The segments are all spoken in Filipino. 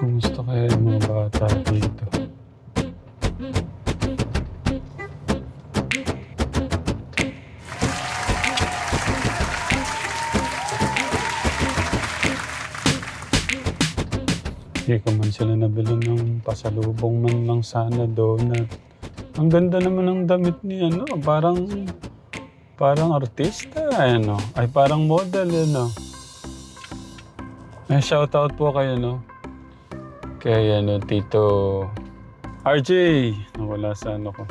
Kumusta kaya yung mga bata dito? Hindi ko man sila nabili ng pasalubong man lang sana donut. Ang ganda naman ng damit ni ano, parang parang artista ano. Ay parang model ano. May shoutout po kayo no. Kay ano Tito RJ. Nawala sa ano ko.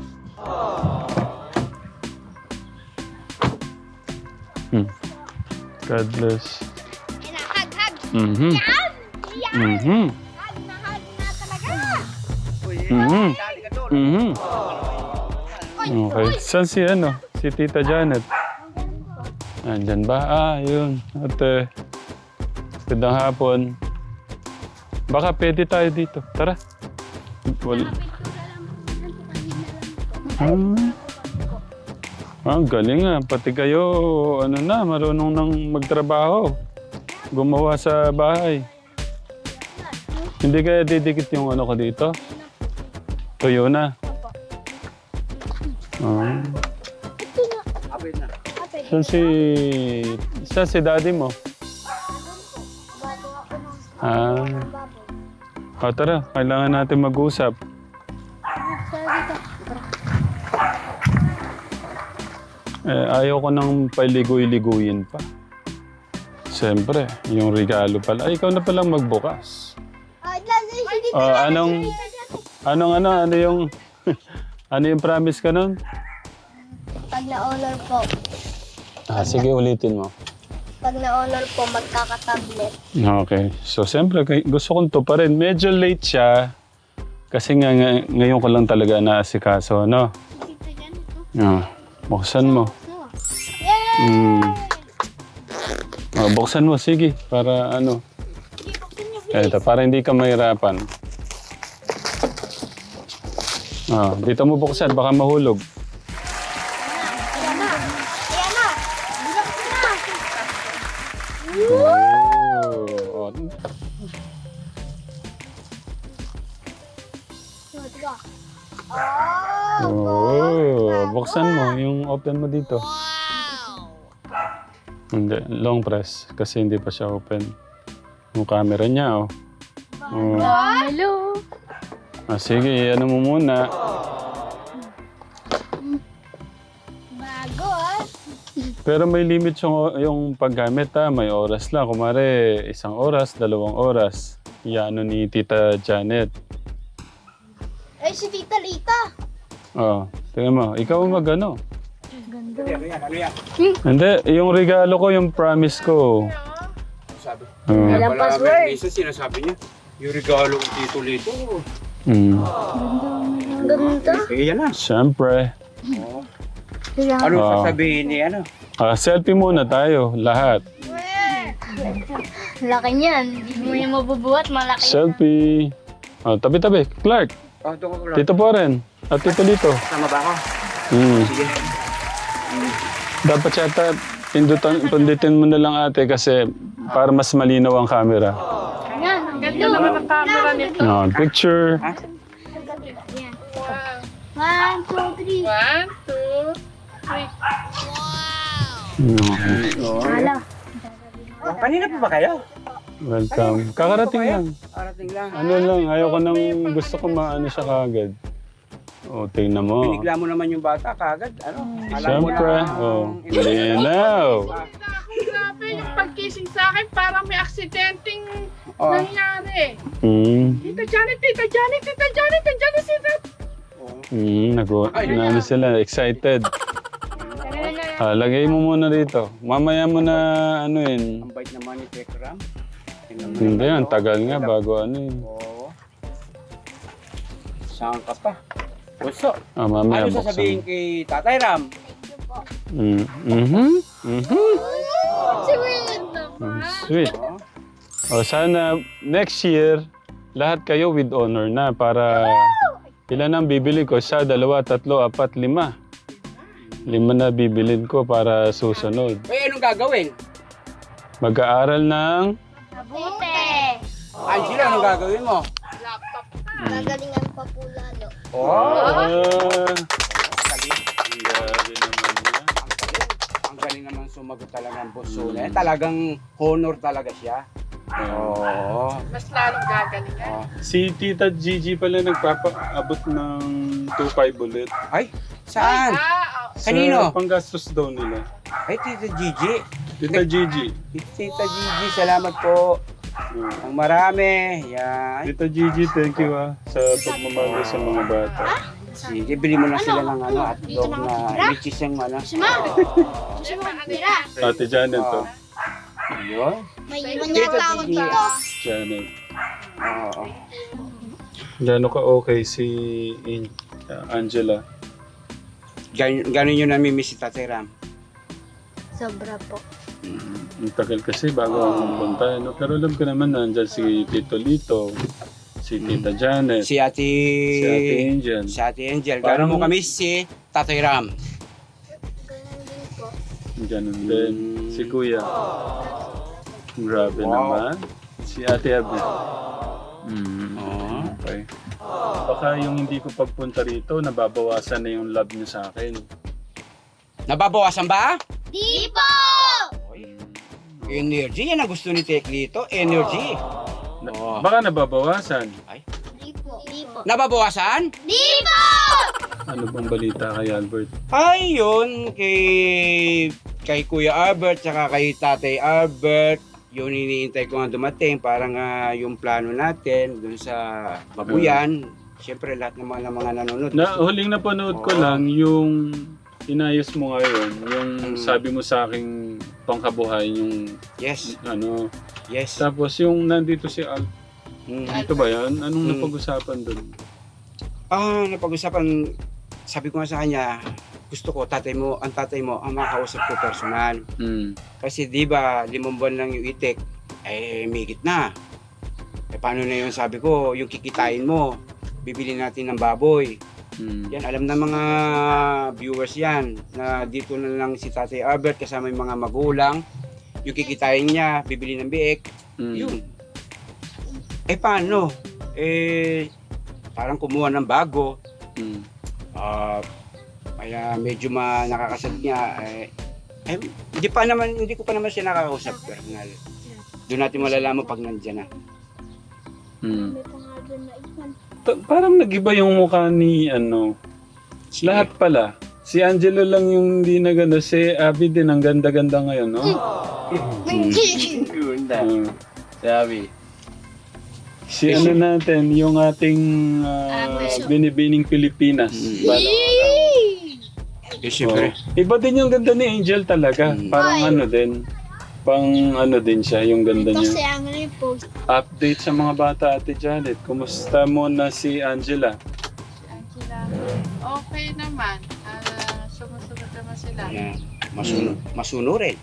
Hmm. God bless. Hag-hag. Mhm. Yan! Yan! Mhm. Hag na hag na talaga! Mhm. Mhm. Okay. Saan si ano? Si Tita Janet? Andyan ba? Ah, yun. Ate. Gandang hapon. Baka pwede tayo dito. Tara. Wal ah. ah, galing ah. Pati kayo, ano na, marunong nang magtrabaho. Gumawa sa bahay. Hindi kaya didikit yung ano ko dito? Tuyo na. Saan si... Saan si daddy mo? Ah. O tara, kailangan natin mag-usap. Eh, ayaw ko nang paligoy-liguyin pa. Siyempre, yung regalo pala. Ay, ikaw na palang magbukas. Ah, anong... Anong ano? Ano yung... ano yung promise ka nun? Pag na-honor po, Ah, sige, ulitin mo. pag na-honor po, magkakatablet. Okay. So, siyempre, kay- gusto kong to pa rin. Medyo late siya. Kasi nga, nga- ngayon ko lang talaga naasikaso, no? Ah, buksan mo. Yay! Mm. Ah, buksan mo, sige. Para ano. Eto, para hindi ka mahirapan. Ah, dito mo buksan, baka mahulog. Open mo dito. Hindi, long press kasi hindi pa siya open. Yung camera niya, oh. oh. Hello! Ah, sige, ano mo muna. Bago ah! Pero may limit yung, yung paggamit ha. May oras lang. Kumare, isang oras, dalawang oras. Iano ni Tita Janet. Ay, si Tita Lita! Oh, tingnan mo. Ikaw ang magano. Ganda. Hindi, yung regalo ko, yung promise ko. Sabi. Oh. Walang password. Minsan sinasabi niya, yung regalo ko dito lito. Mm. Ganda. Eh, yan na. Siyempre. Kaya Ano Ah. sasabihin ni ano? Ah, selfie muna tayo, lahat. Laki niyan. Hindi mo yung mabubuhat. Malaki. Selfie. Oh, tabi-tabi. Clark, Oh, doon ko lang. dito po rin. At dito dito. Tama ba ako? Mm. Sige. Dapat yata pindutan, pindutin mo na lang ate kasi para mas malinaw ang camera. Yan. Ang ganda naman ang camera nito. No, picture. Yan. One, two, three. One, two, three. No. Hala. Oh, kanina pa ba kayo? Welcome. Kakarating lang. Arating lang. Ano lang, ayoko nang gusto ko maano siya kagad. O, tingnan mo. Binigla mo naman yung bata kagad. Ano? Alam mo Siyempre. na. Oh, linaw. Ako, grabe yung pagkising sa akin, parang may aksidenteng Oh. nangyari. Hmm. Tita Janet, Tita Janet, Tita Janet, Tita Janet, Tita Hmm, naku, ano sila, excited. Ah, lagay mo muna dito. Mamaya mo na ano yun. Ang bait naman ni Tekram. Tingnan mo Hindi, naman, ang oh. tagal nga bago ano yun. Oo. Saan ka pa? Puso. Ah, mamaya Ano sasabihin buksan. kay Tatay Ram? Mm, mhm, mhm. Sweet. Mm, Sweet. Oh. O sana next year, lahat kayo with honor na para ilan ang bibili ko? Isa, dalawa, tatlo, apat, lima. Lima na bibilin ko para susunod. Eh, anong gagawin? Mag-aaral ng... Mabuti. Angela, anong gagawin mo? Gagalingan pa po lalo. Oh, galing. ang grabe naman yan. Ang galing. Ang galing naman sumagot talaga ng buso na yan. Talagang honor talaga siya. Oo. Mas lalong gagalingan. Oh. Si Tita Gigi pala nagpapaabot ng 2.5 ulit. Ay, saan? Ah, oh. Kanino? Sa panggastos daw nila. Ay, Tita Gigi. Tita Gigi. Tita Gigi, salamat po. Ah. Ang marami. Yan. Tita Gigi, thank you ah sa pagmamahal sa mga bata. Sige, bili mo na sila ng ano, hotdog na lichis yung ano. Ate Janet to. Yun. May iwan niya Gigi. dito. Janet. Oo. Gano'n ka okay si In- Angela? Gan ganun yun namimiss si Tatay Ram. Sobra po. Ang tagal kasi bago ako pumunta. No? Pero alam ko naman nandyan si Tito Lito, si Tita Janet, si, Si Ate... Ate Angel. Si Ate Angel. Parang- Ganun mo kami si Tatay Ram. Ganun din po. Ganun din. Si Kuya. Grabe Wow. naman. Si Ate Abby. Mm, Oo. okay. Baka yung hindi ko pagpunta rito, nababawasan na yung love niyo sa akin. Nababawasan ba? Di po! Energy. Yan ang gusto ni Tek Lito. Energy. Na- Oo. Baka nababawasan. Po. Nababawasan? Di po! Ano bang balita kay Albert? Ay, yun. Kay, kay Kuya Albert, tsaka kay Tatay Albert. Yun iniintay ko nga dumating. Parang nga yung plano natin dun sa Babuyan. Siyempre, lahat ng mga, mga nanonood. Na, huling napanood ko Oo. lang yung inayos mo ngayon, yung Mm. sabi mo sa aking pangkabuhay, yung Yes, ano. yes. Tapos yung nandito si Al, Mm. dito ba yan? Anong Mm. napag-usapan doon? Ah, napag-usapan, sabi ko nga sa kanya, gusto ko tatay mo, ang tatay mo, ang makausap ko personal. Mm. Kasi di ba, limang buwan lang yung itik, eh, migit na. Eh, paano na yun, sabi ko, yung kikitain mo, bibili natin ng baboy. Mm. Yan, alam ng mga viewers yan, na dito na lang si Tatay Albert kasama yung mga magulang, yung kikitain niya, bibili ng biik, Mm. yun. Eh, paano? Eh, parang kumuha ng bago, Mm. Ah, kaya medyo ma nakakasad niya. Eh, eh, hindi pa naman, hindi ko pa naman siya nakakausap personal. Doon natin malalaman pag nandiyan na. Mm. Parang nagiba yung mukha ni ano. Lahat pala. Si Angelo lang yung hindi na ganda. Si Abby din ang ganda-ganda ngayon, no? Yun Mm. Sabi. Si ano natin, yung ating ah, binibining Pilipinas. Mm. Bala- Eh, siyempre. Oo. Iba din yung ganda ni Angel talaga. Mm. Parang ano din. Pang ano din siya, yung ganda Kasi niya. ang ano yung post. Update sa mga bata, Ate Janet. Kumusta mo na si Angela? Angela, okay naman. Ah, sumusunod naman sila. Yan. Masuno, masuno rin.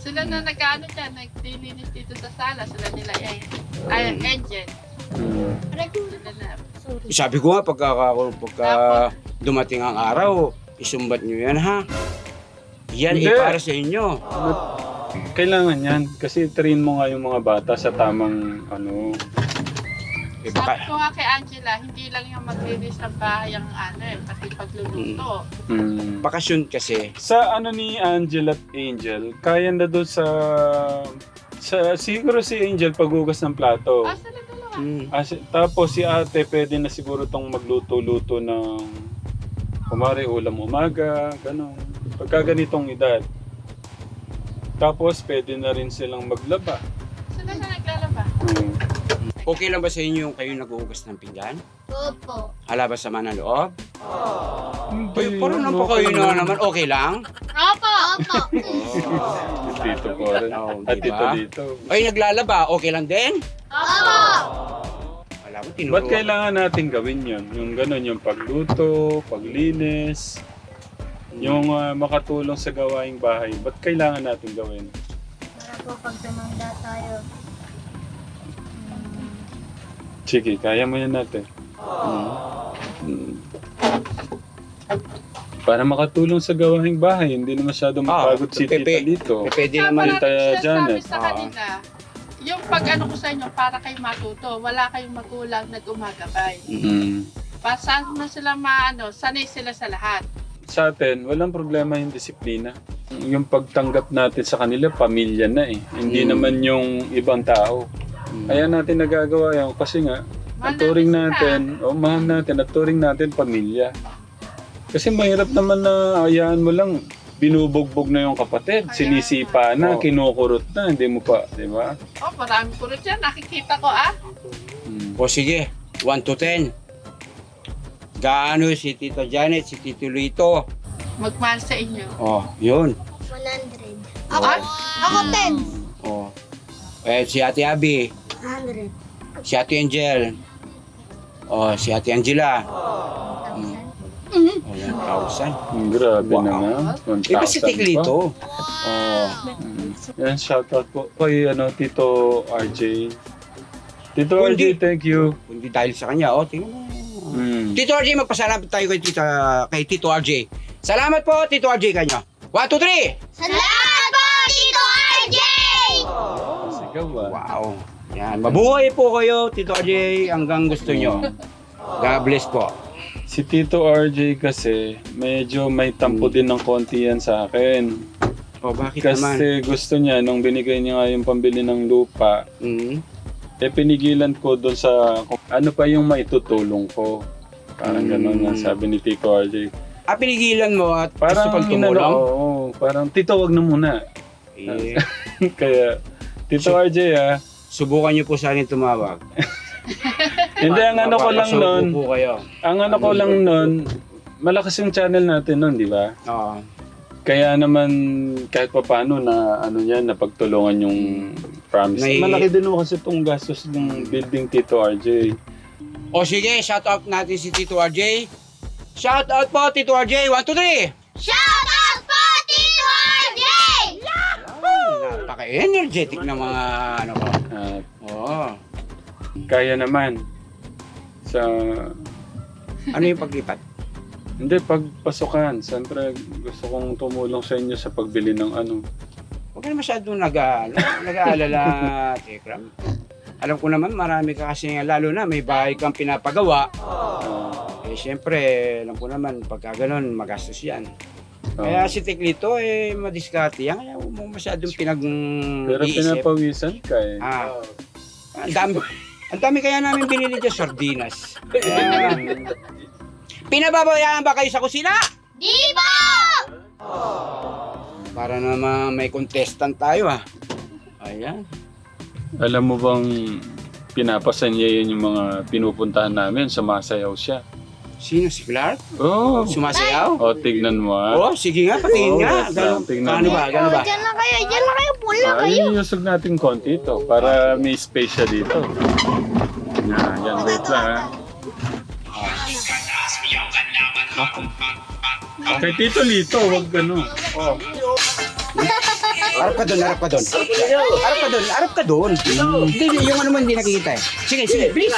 Sila na nag-ano dyan, naglilinis dito sa sala. Sila nila ay, ay engine. Mm. Sila na. Sorry. Sabi ko nga, pagka, pagka dumating ang araw, isumbat nyo yan ha. Yan Hindi. eh, para sa inyo. Kailangan yan. Kasi train mo nga yung mga bata sa tamang ano. Eh, Sabi baka, ko nga kay Angela, hindi lang yung maglinis ng bahay ang ano eh, pati pagluluto. Mm. bakasyon kasi. Sa ano ni Angel at Angel, kaya na doon sa... sa siguro si Angel paghugas ng plato. Ah, sila dalawa. Mm. Ah, si- tapos si ate pwede na siguro tong magluto-luto ng kumari ulam umaga, ganun. Pagka ganitong edad. Tapos pwede na rin silang maglaba. Sila na naglalaba. Hmm. Okay lang ba sa inyo yung kayo naghuhugas ng pinggan? Opo. Hala ba sama ng loob? Hindi, Ay, parang ano, napakayo na naman. Okay lang? Opo. Opo. Dito po rin. Oo, At dito diba? dito. Ay, naglalaba. Okay lang din? Opo. Wala mo, tinuro. Ba't kailangan natin gawin yon? Yung ganun, yung pagluto, paglinis, yung ah, makatulong sa gawaing bahay. Ba't kailangan natin gawin? Para po pag tumanda tayo. Sige, kaya mo yan natin. Mm. Para makatulong sa gawaing bahay. Hindi na masyadong Ah, mapagod si pepe. Tita dito. Eh, pwede Kaya naman. Tita parang sinasabi Janet. sa Ah. kanila, yung pag ano ko sa inyo, para kayo matuto, wala kayong magulang nag-umagabay. Mm. Pasan mo sila maano, sanay sila sa lahat. Sa atin, walang problema yung disiplina. Yung pagtanggap natin sa kanila, pamilya na eh. Hindi Mm. naman yung ibang tao. Mm. Kaya natin nagagawa yun kasi nga, Mahal ang turing natin o mahal natin, at turing natin pamilya. Kasi mahirap naman na ayaan mo lang, binubugbog na yung kapatid, sinisipa na, Oo. kinukurot na, hindi mo pa, di ba? Oh, marami ko rin dyan. Nakikita ko ah. Mm. O sige, 1 to 10. Gaano si Tito Janet, si Tito Lito? Magmahal sa inyo. Oh, yun. 100. Ako? Ako 10. Oh. Eh, si Ate Abby, 100. si Ate Angel. Oh, si Ate Angela. Mm. Oh, 1,000. Mm, Grabe Wow. naman. Eh, ba si 1,000 Tito Lito? pa. Oh. Mm. Yan, shoutout po kay ano, Tito RJ. Tito Kundi- RJ, thank you. Kundi dahil sa kanya, oh, tingnan mo. Mm. Tito RJ, magpasalamat tayo kay, Tita, kay Tito RJ. Salamat po, Tito RJ, kanya. 1, 2, 3! Salamat po, Tito RJ! Sigaw ah. Wow. Yan. Mabuhay po kayo, Tito RJ, hanggang gusto nyo. God bless po. Si Tito RJ kasi, medyo may tampo din ng konti yan sa akin. Oh, bakit naman? Kasi gusto niya, nung binigay niya nga yung pambili ng lupa, Mm. eh pinigilan ko doon sa ano pa yung maitutulong ko. Parang Mm. gano'n nga sabi ni Tito RJ. Ah, pinigilan mo at Parang gusto inano, tumulong? oo, parang Tito wag na muna. Eh, Kaya, Tito So- RJ ah, subukan nyo po sa akin tumawag. hindi ang ano ko lang Papapasuko nun, po kayo. ang ano ko lang nun, malakas yung channel natin nun, di ba? Oo. Kaya naman kahit pa paano na ano yan, napagtulungan yung promise. May- Malaki din mo kasi itong gastos ng building Tito RJ. O sige, shout out natin si Tito RJ. Shout out po, Tito RJ. 1, 2, 3! Shout out po, Tito RJ! Napaka-energetic na mga ano ko. At Oo. kaya naman sa Ano yung paglipat? hindi pagpasukan. Siyempre gusto kong tumulong sa inyo sa pagbili ng ano. Huwag ka na masyadong nag, ano, nag-aalala, Tekram. Alam ko naman, marami ka kasi, lalo na may bahay kang pinapagawa. Eh, syempre, alam ko naman, pagka ganun, magastos yan. Kaya si Teklito, eh, madiskarte yan. Kaya huwag mo masyadong pinag pero iisip. pinapawisan ka eh. Ah, ang dami, ang dami kaya namin binili dyan, sardinas. Kaya, pinababayaan ba kayo sa kusina? Di po! Para naman may contestant tayo, ah. Ayan. Alam mo bang pinapasan niya yun yung mga pinupuntahan namin, sumasayaw siya. Sino si Clark? Oh, Sumasayaw? oh tignan mo ah. Oh, sige nga, patingin Oo, nga. tingnan ano mo. ba? Gano ba? Oh, Diyan na kayo, diyan na kayo, pula Ah, kayo. iusog natin konti ito para may space siya dito. Yan, yan, wait lang ha. Kay Tito Lito, wag gano. Oh. Arap ka doon, arap ka doon. Arap ka doon, arap ka doon. Hindi, yung ano mo hindi nakikita eh. Sige, sige, bilis.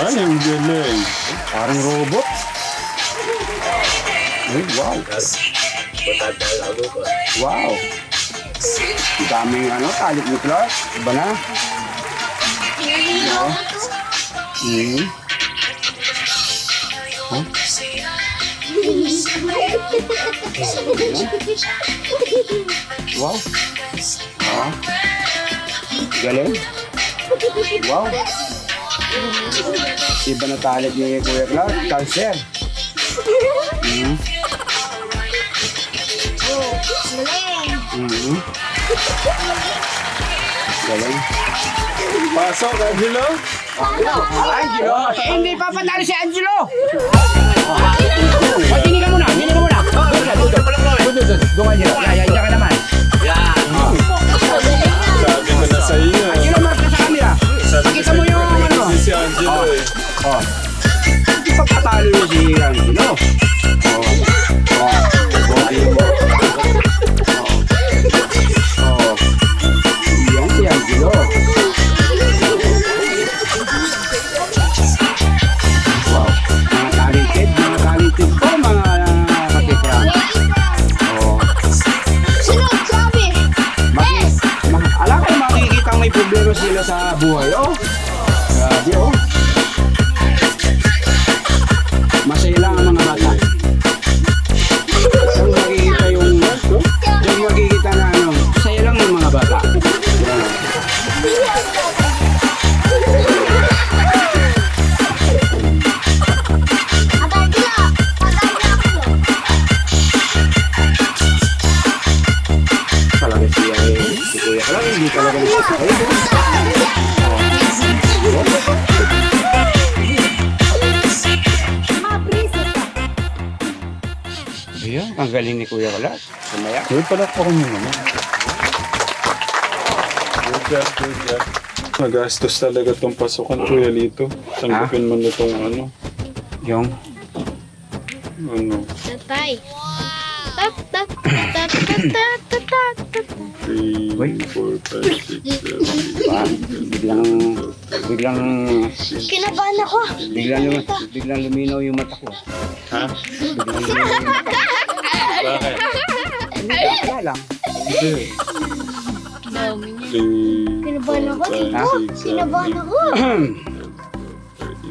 Ay, ang galing. Parang robot. Ay, wow. Wow. Ang daming ano, talit ni Clark. Iba na. No? Hmm. Huh? Wow. Ah. Galing. Wow. Iba na talent ni Kuya Clark. Cancer. Hmm. Hmm. Galing. Pasok, Angelo. Angelo! Eh, hindi papatalo si Angelo! O, doon, doon. Doon, doon, Angelo. Yeah, yeah, ka naman. Sabi ko na sa iyo. Angelo, mark ka sa camera. Pakita mo yung ano. Si si Angelo eh. Oh. Hindi papatalo yun si Angelo. Oh. Oh. Ang galing ni Kuya Kalas. Sumaya. Uy, palakpa ko muna naman. Good job, good job. Magastos talaga tong pasukan, Kuya Lito. Tanggapin mo na tong ano. Yung, Ano, Tatay. Tap, tap, tap, tap, tap, tap, tap, tap. 3, Uy. 4, 5, 6, 7, ba? Biglang, biglang, Kinabahan ako. biglang, lum- biglang luminaw yung mata ko. Ha? Biglang luminaw yung mata ko. Bakit? Wala lang. Hindi. Dami niya. 3, Kinabahan ako, tito. Ha? Kinabahan ako. 13,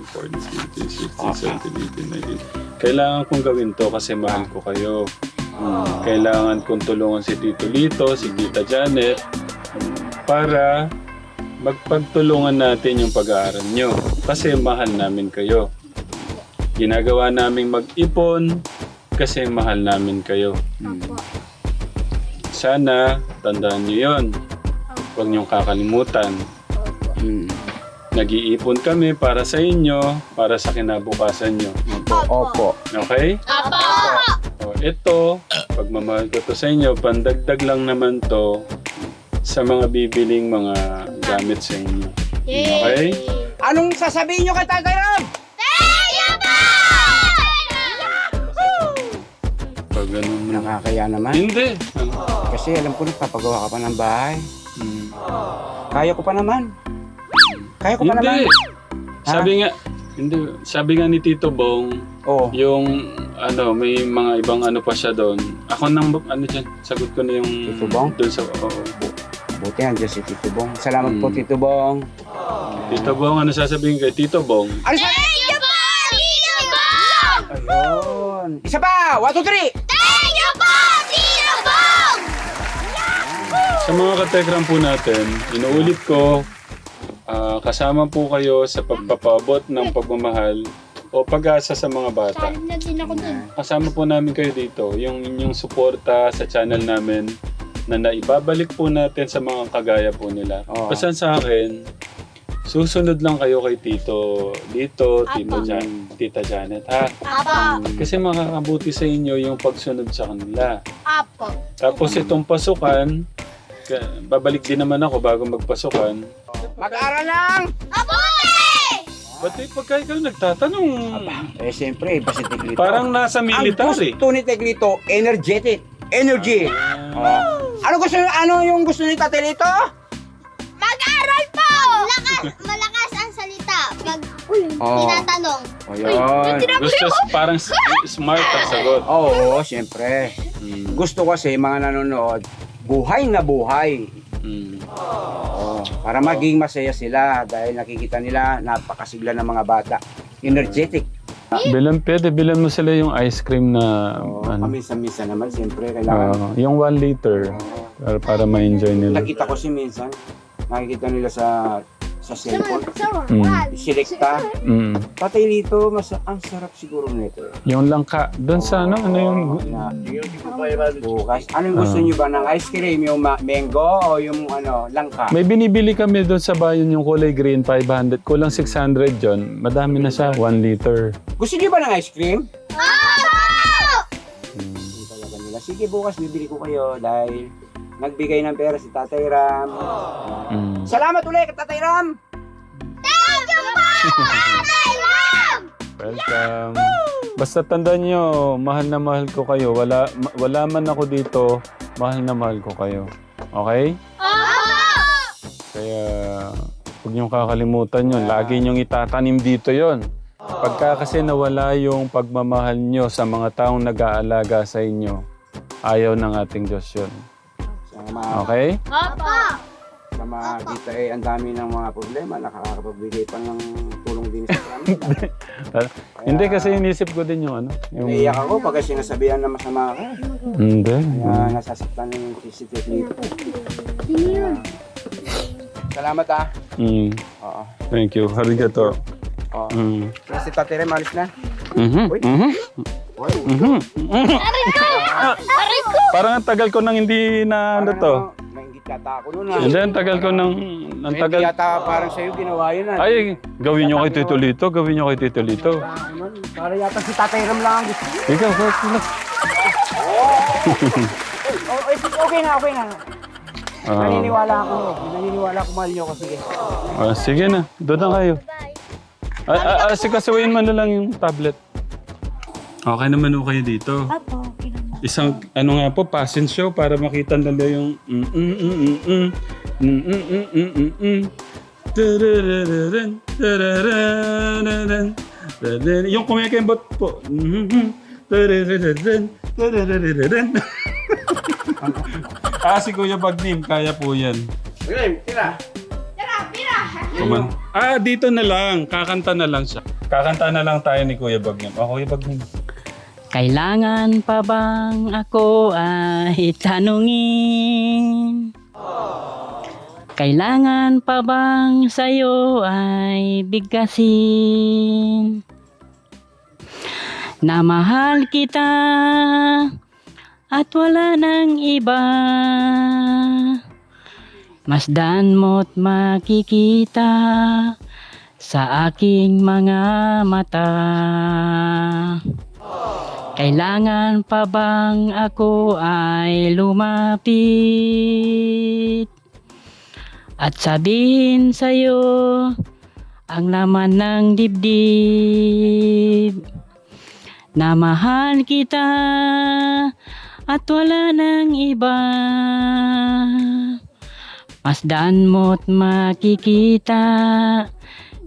14, 15, 16, 17, 18, 19. Kailangan kong gawin to kasi mahal ko kayo. Kailangan kong tulungan si Tito Lito, si Tita Janet, para magpagtulungan natin yung pag-aaral nyo. Kasi mahal namin kayo. Ginagawa namin mag-ipon kasi mahal namin kayo. Apo. Sana, tandaan nyo yon. Huwag niyong kakalimutan. Hmm. Nag-iipon kami para sa inyo, para sa kinabukasan nyo. Opo. Okay? Apo. O, ito, pagmamahal ko to sa inyo, pandagdag lang naman to sa mga bibiling mga gamit sa inyo. Okay? Anong sasabihin nyo kay Tatay Ram? Ganun mo. Nakakaya naman. Hindi. Kasi alam ko nagpapagawa ka pa ng bahay. Hmm. Kaya ko pa naman. Kaya ko pa Hindi. naman. Sabi nga, hindi. Sabi nga ni Tito Bong, Oo. yung ano, may mga ibang ano pa siya doon. Ako nang ano dyan, sagot ko na yung Tito Bong? doon sa oo. Buti nandiyan si Tito Bong. Salamat po Hmm. Tito Bong. Tito Bong, ano sasabihin kay Tito Bong? Ano sa... Thank you po, Tito po! Ayun. Isa pa! One, two, three! Sa mga katekram po natin, inuulit ko, ah, kasama po kayo sa pagpapabot ng pagmamahal o pag-asa sa mga bata. Kalim na din ako dun. Kasama po namin kayo dito, yung inyong suporta sa channel namin na naibabalik po natin sa mga kagaya po nila. Oo. Basta sa akin, susunod lang kayo kay Tito dito, Tito Apo. Jan, Tita Janet, ha? Apo. Kasi makakabuti sa inyo yung pagsunod sa kanila. Apo. Tapos itong pasukan, ka- babalik din naman ako bago magpasukan. Mag-aral lang! Apo eh! Ba't eh, pagka ikaw nagtatanong, Eh, siyempre, si Teglito. parang nasa Ang military. gusto ni Teglito, energetic. Energy. Ah. ano gusto ano yung gusto ni Tatay Lito? Mag-aral po! Malakas, malakas ang salita. Pag Oo. tinatanong. Ayun. Gusto parang s- smart ang sagot. Oo, siyempre. Mm. Gusto kasi mga nanonood, buhay na buhay. Mm. Oo, para maging masaya sila dahil nakikita nila napakasigla ng mga bata. Energetic. Bilan, pwede bilan mo sila yung ice cream na Oo, ano, paminsan-minsan naman, siyempre, kailangan. ah, yung 1 liter para, para ma-enjoy nila. Nakita ko si minsan, nakikita nila sa sa cellphone. Mm. Selecta. Mm. Tatay Lito, mas ang sarap siguro nito. Yung langka, doon sa ano, ano yung... Na, bukas. Anong gusto Ah. niyo ba ng ice cream? Yung ma- mango o yung ano, langka? May binibili kami doon sa bayan yung kulay green, 500. Kulang 600 yon. Madami na siya, 1 liter. Gusto niyo ba ng ice cream? Mm. Talaga nila. Sige, bukas bibili ko kayo dahil nagbigay ng pera si Tatay Ram. Mm. Salamat ulit, Tatay Ram! Thank you po, Tatay Ram! Welcome. Basta tandaan nyo, mahal na mahal ko kayo. Wala, ma- wala man ako dito, mahal na mahal ko kayo. Okay? Kaya huwag niyong kakalimutan yun. Lagi niyong itatanim dito yon. Pagka kasi nawala yung pagmamahal nyo sa mga taong nag-aalaga sa inyo, ayaw ng ating Diyos yun. Sama. Okay? Apo! Sama dito eh, ang dami ng mga problema, nakakapagbigay pa ng tulong din sa kanila. Kaya, Hindi kasi inisip ko din yung ano. Yung, Naiiyak ako pag sinasabihan na masama ka. hindi. Kaya nasasaktan na yung sensitive dito. Salamat ah. Mm, Oo. thank you. Harigato. Oo. Mm. Kaya si Tate Rem, alis na. Mhm, Uy. Mhm, mhm, mhm. Parang ang tagal ko nang hindi na ano to. parang Maingit yata ako noon ah. Hindi, ang tagal ko nang... Ang Hindi tagal... yata parang sa'yo ginawa yun ah. Ay, gawin nyo kay Tito Lito. Gawin nyo kay Tito Lito. Para yata si Tate Rem lang ang gusto. Ikaw, ikaw, ikaw. Oh, eh, okay na, okay na. Ah, Naniniwala ako. Naniniwala ako mahal niyo ako. Sige. ah, sige na, doon na kayo. Bye. Ah, ah, ah, sikasuhin mo na lang yung tablet. Okay naman ho kayo dito. Apo, okay naman. Isang, ano nga po, passing show para makita nila yung mm mm mm mm mm mm mm mm mm mm mm Tararararan, tararararan, tararararan. Yung kumikembot po. Mhm. Tararararan, tararararan. ah, si Kuya Bagnim, kaya po yan. Okay, tira. Kuman. Ah, dito na lang. Kakanta na lang siya. Kakanta na lang tayo ni Kuya Bagnim. Oh, Kuya Bagnim. Kailangan pa bang ako ay tanungin? Kailangan pa bang sa'yo ay bigkasin? Na mahal kita at wala nang iba Masdan mo't makikita sa aking mga mata kailangan pa bang ako ay lumapit at sabihin sa'yo ang laman ng dibdib na mahal kita at wala nang iba Masdan mo't makikita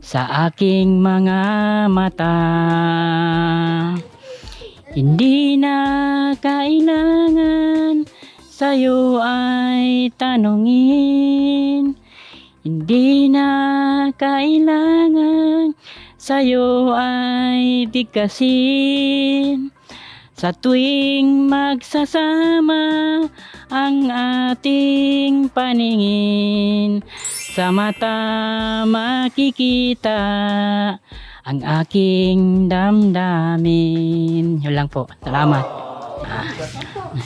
sa aking mga mata. Hindi na kailangan sa'yo ay tanungin. Hindi na kailangan sa'yo ay bigkasin. Sa tuwing magsasama ang ating paningin, sa mata makikita ang aking damdamin. Yun lang po. Salamat. Ah.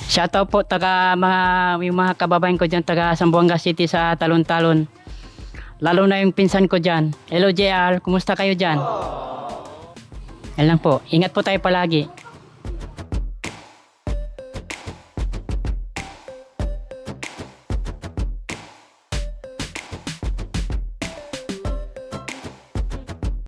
Shoutout po taga mga, yung mga kababayan ko dyan taga Zamboanga City sa Talon-Talon. Lalo na yung pinsan ko dyan. Hello JR, kumusta kayo dyan? Yan lang po. Ingat po tayo palagi.